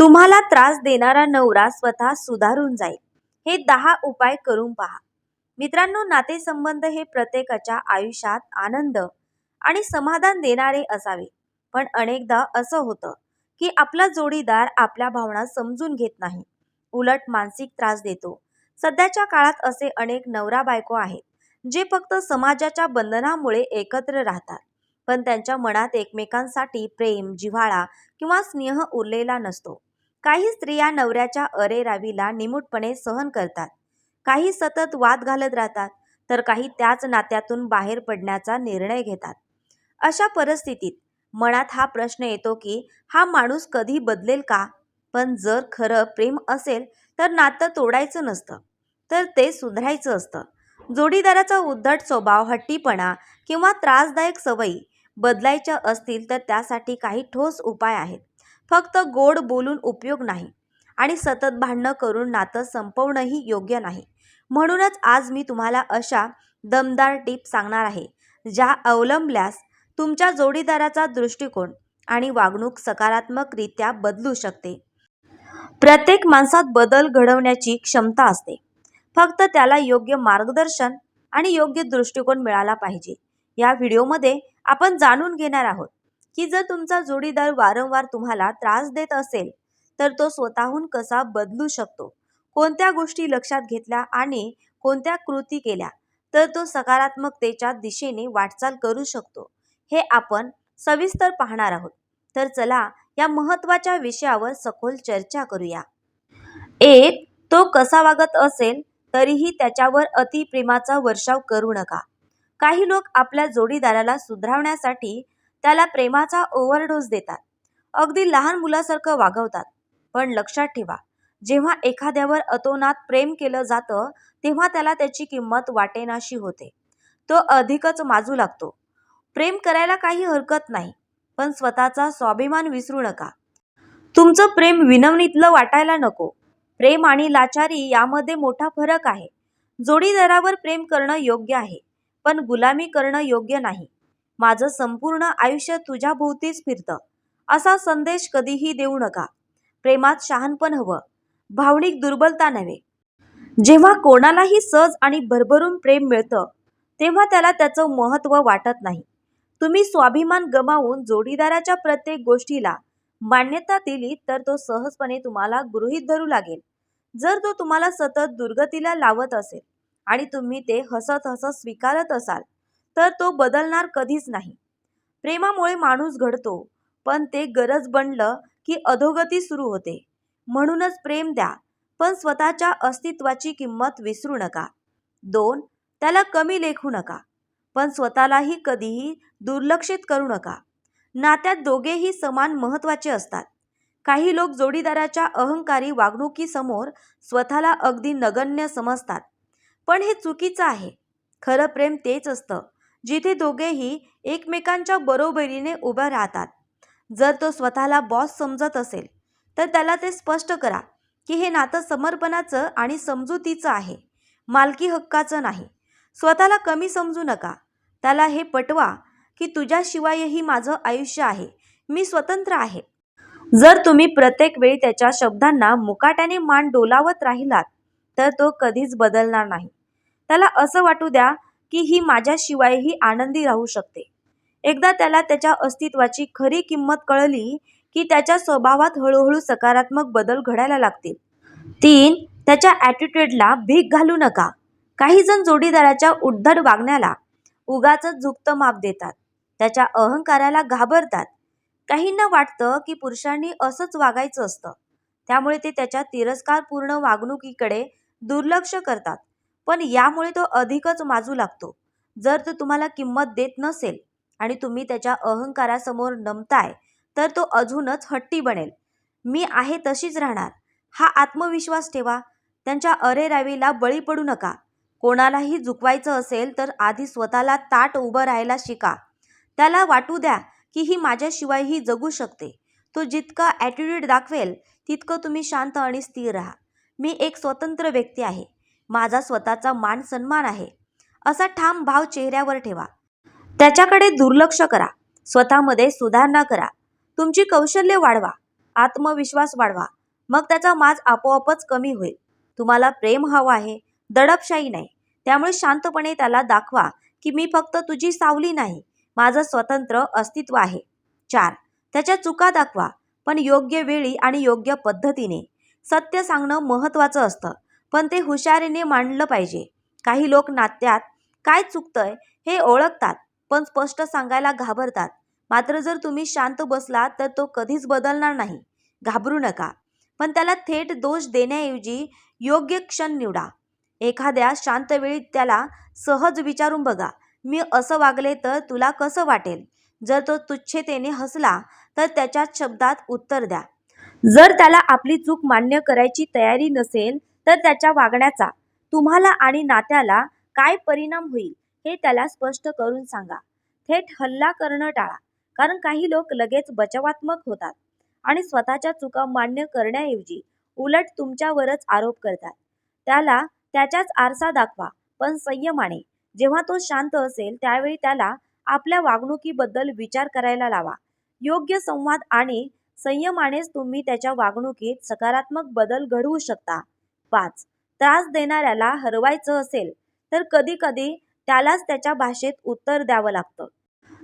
तुम्हाला त्रास देणारा नवरा स्वतः सुधारून जाईल. हे दहा उपाय करून पहा. मित्रांनो नातेसंबंध हे प्रत्येकाच्या आयुष्यात आनंद आणि समाधान देणारे असावे. पण अनेकदा असं होतं की आपला जोडीदार आपल्या भावना समजून घेत नाही. उलट मानसिक त्रास देतो. सध्याच्या काळात असे अनेक नवरा बायको आहेत जे फक्त समाजाच्या बंधनामुळे एकत्र राहतात. पण त्यांच्या मनात एकमेकांसाठी प्रेम जिव्हाळा किंवा स्नेह उरलेला नसतो. काही स्त्रिया नवऱ्याच्या अरेरावीला निमूटपणे सहन करतात. काही सतत वाद घालत राहतात तर काही त्याच नात्यातून बाहेर पडण्याचा निर्णय घेतात. अशा परिस्थितीत मनात हा प्रश्न येतो की हा माणूस कधी बदलेल का? पण जर खरं प्रेम असेल तर नातं तोडायचं नसतं. तर ते सुधारायचं असतं. जोडीदाराचा उद्धट स्वभाव हट्टीपणा किंवा त्रासदायक सवयी बदलायच्या असतील तर त्यासाठी काही ठोस उपाय आहेत. फक्त गोड बोलून उपयोग नाही आणि सतत भांडणं करून नातं संपवणंही योग्य नाही. म्हणूनच आज मी तुम्हाला अशा दमदार टिप सांगणार आहे ज्या अवलंबल्यास तुमच्या जोडीदाराचा दृष्टिकोन आणि वागणूक सकारात्मकरित्या बदलू शकते. प्रत्येक माणसात बदल घडवण्याची क्षमता असते. फक्त त्याला योग्य मार्गदर्शन आणि योग्य दृष्टिकोन मिळाला पाहिजे. या व्हिडिओमध्ये आपण जाणून घेणार आहोत की जर तुमचा जोडीदार वारंवार तुम्हाला त्रास देत असेल तर तो स्वतःहून कसा बदलू शकतो? कोणत्या गोष्टी लक्षात घेतल्या आणि कोणत्या कृती केल्या तर तो सकारात्मकतेच्या दिशेने वाटचाल करू शकतो. हे आपण सविस्तर पाहणार आहोत. तर चला या महत्त्वाच्या विषयावर सखोल चर्चा करूया. एक तो कसा वागत असेल तरीही त्याच्यावर अतिप्रेमाचा वर्षाव करू नका. काही लोक आपल्या जोडीदाराला सुधारवण्यासाठी त्याला प्रेमाचा ओव्हरडोस देतात. अगदी लहान मुलासारखं वागवतात. पण लक्षात ठेवा जेव्हा एखाद्यावर अतोनात प्रेम केलं जातं तेव्हा त्याला त्याची किंमत वाटेनाशी होते. तो अधिकच माजू लागतो. प्रेम करायला काही हरकत नाही पण स्वतःचा स्वाभिमान विसरू नका. तुमचं प्रेम विनवणीतलं वाटायला नको. प्रेम आणि लाचारी यामध्ये मोठा फरक आहे. जोडीदारावर प्रेम करणं योग्य आहे पण गुलामी करणं योग्य नाही. माझं संपूर्ण आयुष्य तुझ्या भोवतीच फिरतं. असा संदेश कधीही देऊ नका. प्रेमात शहाणपण हवं. भावनिक दुर्बलता नव्हे. जेव्हा कोणालाही सहज आणि भरभरून प्रेम मिळतं तेव्हा त्याला त्याचं महत्त्व वाटत नाही. तुम्ही स्वाभिमान गमावून जोडीदाराच्या प्रत्येक गोष्टीला मान्यता दिली तर तो सहजपणे तुम्हाला गृहीत धरू लागेल. जर तो तुम्हाला सतत दुर्गतीला लावत असेल आणि तुम्ही ते हसत हसत स्वीकारत असाल तर तो बदलणार कधीच नाही. प्रेमामुळे माणूस घडतो पण ते गरज बनलं की अधोगती सुरू होते. म्हणूनच प्रेम द्या पण स्वतःच्या अस्तित्वाची किंमत विसरू नका. दोन त्याला कमी लेखू नका पण स्वतःलाही कधीही दुर्लक्षित करू नका. नात्यात दोघेही समान महत्त्वाचे असतात. काही लोक जोडीदाराच्या अहंकारी वागणुकीसमोर स्वतःला अगदी नगण्य समजतात. पण हे चुकीचं आहे. खरं प्रेम तेच असतं. जिथे दोघेही एकमेकांच्या बरोबरीने उभं राहतात. जर तो स्वतःला बॉस समजत असेल तर त्याला ते स्पष्ट करा की हे नातं समर्पणाचं आणि समजुतीचं आहे. मालकी हक्काचं नाही. स्वतःला कमी समजू नका. त्याला हे पटवा की तुझ्याशिवायही माझं आयुष्य आहे. मी स्वतंत्र आहे. जर तुम्ही प्रत्येक वेळी त्याच्या शब्दांना मुकाट्याने मान डोलावत राहिलात तर तो कधीच बदलणार नाही. त्याला असं वाटू द्या की ही माझ्याशिवायही आनंदी राहू शकते. एकदा त्याला त्याच्या अस्तित्वाची खरी किंमत कळली की त्याच्या स्वभावात हळूहळू सकारात्मक बदल घडायला लागतील. तीन त्याच्या ॲटिट्यूडला भीक घालू नका. काही जण जोडीदाराच्या उद्धट वागण्याला उगाच झुकतं माप देतात. त्याच्या अहंकाराला घाबरतात. काहींना वाटतं की पुरुषांनी असंच वागायचं असतं. त्यामुळे ते त्याच्या तिरस्कारपूर्ण वागणुकीकडे दुर्लक्ष करतात. पण यामुळे तो अधिकच माजू लागतो. जर तो तुम्हाला किंमत देत नसेल आणि तुम्ही त्याच्या अहंकारासमोर नमताय तर तो अजूनच हट्टी बनेल. मी आहे तशीच राहणार. हा आत्मविश्वास ठेवा. त्यांच्या अरेरावीला बळी पडू नका. कोणालाही झुकवायचं असेल तर आधी स्वतःला ताट उभं राहायला शिका. त्याला वाटू द्या की ही माझ्याशिवाय ही जगू शकते. तो जितका ॲटिट्यूड दाखवेल तितकं तुम्ही शांत आणि स्थिर राहा. मी एक स्वतंत्र व्यक्ती आहे. माझा स्वतःचा मान सन्मान आहे. असा ठाम भाव चेहऱ्यावर ठेवा. त्याच्याकडे दुर्लक्ष करा. स्वतःमध्ये सुधारणा करा. तुमची कौशल्य वाढवा. आत्मविश्वास वाढवा. मग त्याचा माज आपोआपच कमी होईल. तुम्हाला प्रेम हवं आहे. दडपशाही नाही. त्यामुळे शांतपणे त्याला दाखवा की मी फक्त तुझी सावली नाही. माझं स्वतंत्र अस्तित्व आहे. चार. त्याच्या चुका दाखवा. पण योग्य वेळी आणि योग्य पद्धतीने. सत्य सांगणं महत्त्वाचं असतं. पण ते हुशारीने मांडलं पाहिजे. काही लोक नात्यात काय चुकतंय हे ओळखतात पण स्पष्ट सांगायला घाबरतात. मात्र जर तुम्ही शांत बसलात तर तो कधीच बदलणार नाही. घाबरू नका. पण त्याला थेट दोष देण्याऐवजी योग्य क्षण निवडा. एखाद्या शांत वेळी त्याला सहज विचारून बघा मी असं वागले तर तुला कसं वाटेल? जर तो तुच्छतेने हसला तर त्याच्या शब्दात उत्तर द्या. जर त्याला आपली चूक मान्य करायची तयारी नसेल तर त्याच्या वागण्याचा तुम्हाला आणि नात्याला काय परिणाम होईल हे त्याला स्पष्ट करून सांगा. थेट हल्ला करणं टाळा कारण काही लोक लगेच बचावात्मक होतात आणि स्वतःच्या चुका मान्य करण्याऐवजी उलट तुमच्यावरच आरोप करतात. त्याला त्याच्याच आरसा दाखवा पण संयमाने. जेव्हा तो शांत असेल त्यावेळी त्याला आपल्या वागणुकीबद्दल विचार करायला लावा. योग्य संवाद आणि संयमानेच तुम्ही त्याच्या वागणुकीत सकारात्मक बदल घडवू शकता. पाच त्रास देणाऱ्याला हरवायचं असेल तर कधी कधी त्यालाच त्याच्या भाषेत उत्तर द्यावं लागतं.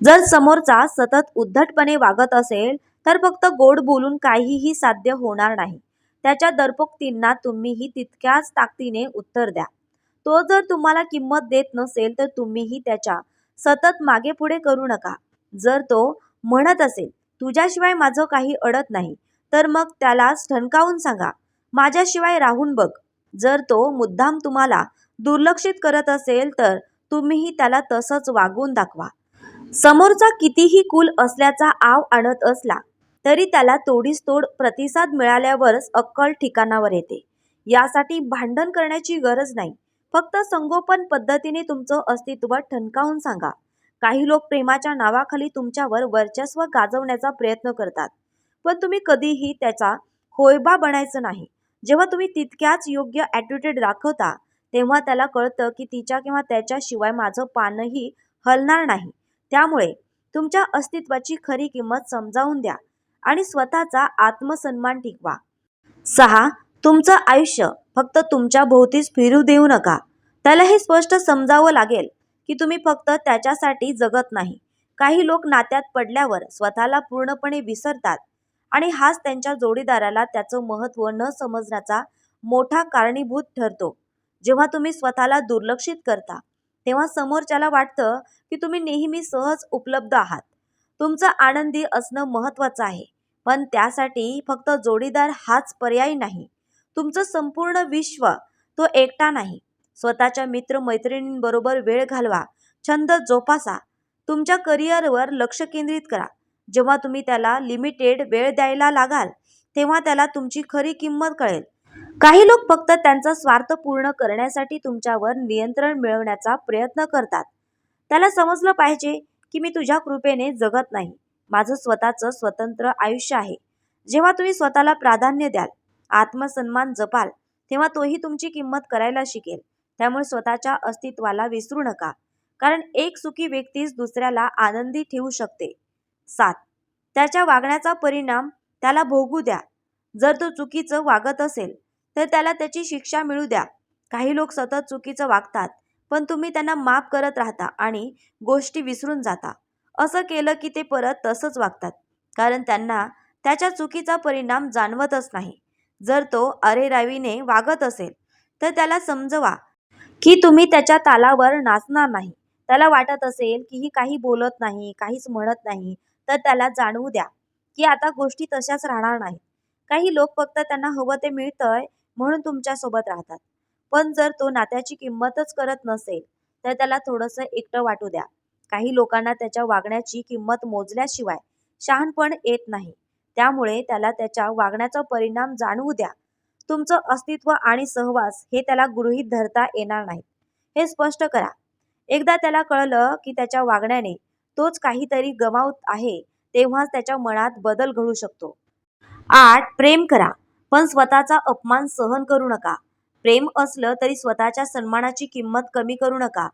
जर समोरचा सतत उद्धटपणे वागत असेल तर फक्त गोड बोलून काहीही साध्य होणार नाही. त्याच्या दरपोक्तींना तुम्हीही तितक्याच ताकदीने उत्तर द्या. तो जर तुम्हाला किंमत देत नसेल तर तुम्हीही त्याच्या सतत मागे पुढे करू नका. जर तो म्हणत असेल तुझ्याशिवाय माझं काही अडत नाही तर मग त्याला ठणकावून सांगा. माझ्याशिवाय राहून बघ. जर तो मुद्दाम तुम्हाला दुर्लक्षित करत असेल तर तुम्हीही त्याला तसंच वागून दाखवा. समोरचा कितीही कुल असल्याचा आव आणत असला तरी त्याला तोडीस तोड प्रतिसाद मिळाल्यावरच अक्कल ठिकाणावर येते. यासाठी भांडण करण्याची गरज नाही. फक्त संगोपन पद्धतीने तुमचं अस्तित्व ठणकावून सांगा. काही लोक प्रेमाच्या नावाखाली तुमच्यावर वर्चस्व गाजवण्याचा प्रयत्न करतात. पण तुम्ही कधीही त्याचा होयबा बनायचं नाही. जेव्हा तुम्ही तितक्याच योग्य ॲटिट्यूड दाखवता तेव्हा त्याला कळतं की तिच्या किंवा त्याच्याशिवाय माझं पानही हलणार नाही. त्यामुळे तुमच्या अस्तित्वाची खरी किंमत समजावून द्या आणि स्वतःचा आत्मसन्मान टिकवा. सहा तुमचं आयुष्य फक्त तुमच्या भोवतीच फिरू देऊ नका. त्याला हे स्पष्ट समजावं लागेल की तुम्ही फक्त त्याच्यासाठी जगत नाही. काही लोक नात्यात पडल्यावर स्वतःला पूर्णपणे विसरतात. आणि हाच त्यांच्या जोडीदाराला त्याचं महत्त्व न समजण्याचा मोठा कारणीभूत ठरतो. जेव्हा तुम्ही स्वतःला दुर्लक्षित करता तेव्हा समोरच्याला वाटतं की तुम्ही नेहमी सहज उपलब्ध आहात. तुमचं आनंदी असणं महत्त्वाचं आहे पण त्यासाठी फक्त जोडीदार हाच पर्याय नाही. तुमचं संपूर्ण विश्व तो एकटा नाही. स्वतःच्या मित्रमैत्रिणींबरोबर वेळ घालवा छंद जोपासा तुमच्या करिअरवर लक्ष केंद्रित करा. जेव्हा तुम्ही त्याला लिमिटेड वेळ द्यायला लागाल तेव्हा त्याला तुमची खरी किंमत कळेल. काही लोक फक्त त्यांचा स्वार्थ पूर्ण करण्यासाठी तुमच्यावर नियंत्रण मिळवण्याचा प्रयत्न करतात. त्याला समजलं पाहिजे की मी तुझ्या कृपेने जगत नाही. माझं स्वतःचं स्वतंत्र आयुष्य आहे. जेव्हा तुम्ही स्वतःला प्राधान्य द्याल आत्मसन्मान जपाल तेव्हा तोही तुमची किंमत करायला शिकेल. त्यामुळे स्वतःच्या अस्तित्वाला विसरू नका. कारण एक सुखी व्यक्तीच दुसऱ्याला आनंदी ठेवू शकते. सात. त्याच्या वागण्याचा परिणाम त्याला भोगू द्या. जर तो चुकीचं वागत असेल तर त्याला त्याची शिक्षा मिळू द्या. काही लोक सतत चुकीचं वागतात पण तुम्ही त्यांना माफ करत राहता आणि गोष्टी विसरून जाता. असं केलं की ते परत तसंच वागतात कारण त्यांना त्याच्या चुकीचा परिणाम जाणवतच नाही. जर तो अरेरावीने वागत असेल तर त्याला समजवा की तुम्ही त्याच्या तालावर नाचणार नाही. त्याला वाटत असेल की ही काही बोलत नाही काहीच म्हणत नाही तर त्याला जाणवू द्या की आता गोष्टी तशाच राहणार नाहीत. काही लोक फक्त त्यांना हवं ते मिळतंय म्हणून तुमच्यासोबत राहतात. पण जर तो नात्याची किंमतच करत नसेल तर त्याला थोडंसं एकटं वाटू द्या. काही लोकांना त्याच्या वागण्याची किंमत मोजल्याशिवाय शहाणपण येत नाही. त्यामुळे त्याला त्याच्या वागण्याचा परिणाम जाणवू द्या. तुमचं अस्तित्व आणि सहवास हे त्याला गृहीत धरता येणार नाहीत. हे स्पष्ट करा. एकदा त्याला कळलं की त्याच्या वागण्याने तोच काहीतरी गमावत आहे तेव्हाच त्याच्या मनात बदल घडू शकतो. आठ प्रेम करा पण स्वतःचा अपमान सहन करू नका. प्रेम असलं तरी स्वतःच्या सन्मानाची किंमत कमी करू नका.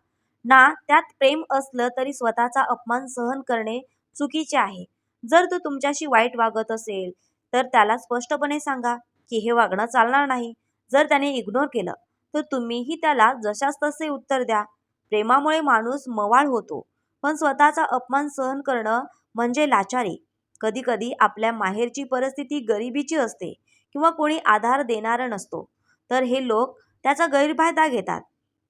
ना त्यात प्रेम असलं तरी स्वतःचा अपमान सहन करणे चुकीचे आहे. जर तो तुमच्याशी वाईट वागत असेल तर त्याला स्पष्टपणे सांगा की हे वागणं चालणार नाही. जर त्याने इग्नोर केलं तर तुम्हीही त्याला जशास तसे उत्तर द्या. प्रेमामुळे माणूस मवाळ होतो. पण स्वतःचा अपमान सहन करणं म्हणजे लाचारी. कधीकधी आपल्या माहेरची परिस्थिती गरिबीची असते किंवा कोणी आधार देणारा नसतो. तर हे लोक त्याचा गैरफायदा घेतात.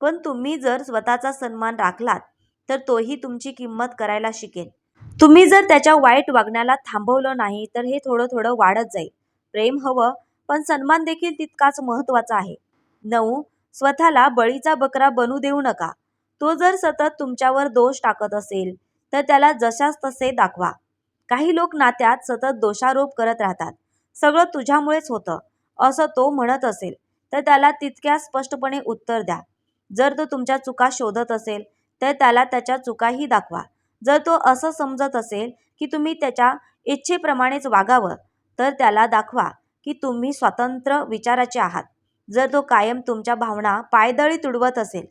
पण तुम्ही जर स्वतःचा सन्मान राखलात तर तोही तुमची किंमत करायला शिकेल तुम्ही जर त्याच्या वाईट वागण्याला थांबवलं नाही तर हे थोडं थोडं वाढत जाईल. प्रेम हवं पण सन्मान देखील तितकाच महत्त्वाचा आहे. नऊ स्वतःला बळीचा बकरा बनू देऊ नका. तो जर सतत तुमच्यावर दोष टाकत असेल तर त्याला जशास तसे दाखवा. काही लोक नात्यात सतत दोषारोप करत राहतात. सगळं तुझ्यामुळेच होतं असं तो म्हणत असेल तर त्याला तितक्या स्पष्टपणे उत्तर द्या. जर तो तुमच्या चुका शोधत असेल तर त्याला त्याच्या चुकाही दाखवा. जर तो असं समजत असेल की तुम्ही त्याच्या इच्छेप्रमाणेच वागावं तर त्याला दाखवा की तुम्ही स्वतंत्र विचाराचे आहात. जर तो कायम तुमच्या भावना पायदळी तुडवत असेल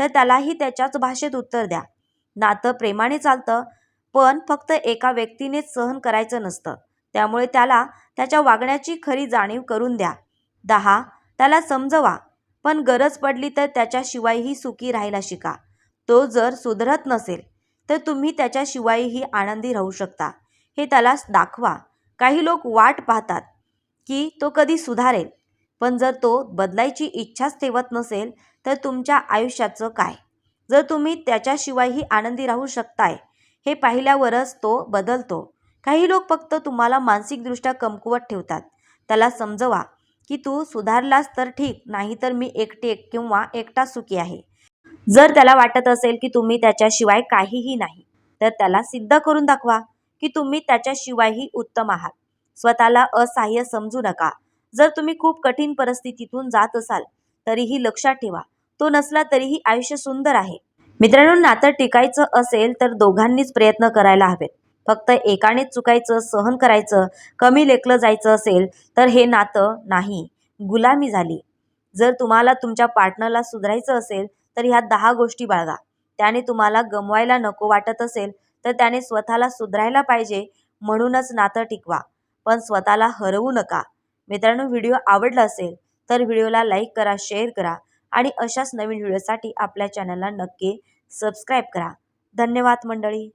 तर त्यालाही त्याच्याच भाषेत उत्तर द्या. नातं प्रेमाने चालतं पण फक्त एका व्यक्तीनेच सहन करायचं नसतं. त्यामुळे त्याला त्याच्या वागण्याची खरी जाणीव करून द्या. दहा त्याला समजवा. पण गरज पडली तर त्याच्याशिवायही सुखी राहायला शिका. तो जर सुधरत नसेल तर तुम्ही त्याच्याशिवायही आनंदी राहू शकता. हे त्याला दाखवा. काही लोक वाट पाहतात की तो कधी सुधारेल. पण जर तो बदलायची इच्छाच ठेवत नसेल तर तुमच्या आयुष्याचं काय? जर तुम्ही त्याच्याशिवायही आनंदी राहू शकताय हे पाहिल्यावरच तो बदलतो. काही लोक फक्त तुम्हाला मानसिकदृष्ट्या कमकुवत ठेवतात. त्याला समजवा की तू सुधारलास तर ठीक नाही तर मी एकटे किंवा एकटा सुखी आहे. जर त्याला वाटत असेल की तुम्ही त्याच्याशिवाय काहीही नाही तर त्याला सिद्ध करून दाखवा की तुम्ही त्याच्याशिवायही उत्तम आहात. स्वतःला असहाय्य समजू नका. जर तुम्ही खूप कठीण परिस्थितीतून जात असाल तरीही लक्षात ठेवा. तो नसला तरीही आयुष्य सुंदर आहे. मित्रांनो नातं टिकायचं असेल तर दोघांनीच प्रयत्न करायला हवेत. फक्त एकानेच चुकायचं सहन करायचं कमी लेखलं जायचं असेल तर हे नातं नाही. गुलामी झाली. जर तुम्हाला तुमच्या पार्टनरला सुधारायचं असेल तर ह्या दहा गोष्टी बाळगा. त्याने तुम्हाला गमवायला नको वाटत असेल तर त्याने स्वतःला सुधारायला पाहिजे म्हणूनच नातं टिकवा. पण स्वतःला हरवू नका. मित्रांनो व्हिडिओ आवडला असेल तर व्हिडिओला लाईक करा शेअर करा आणि अशाच नवीन व्हिडिओसाठी आपल्या चॅनलला नक्की सबस्क्राईब करा. धन्यवाद मंडळी.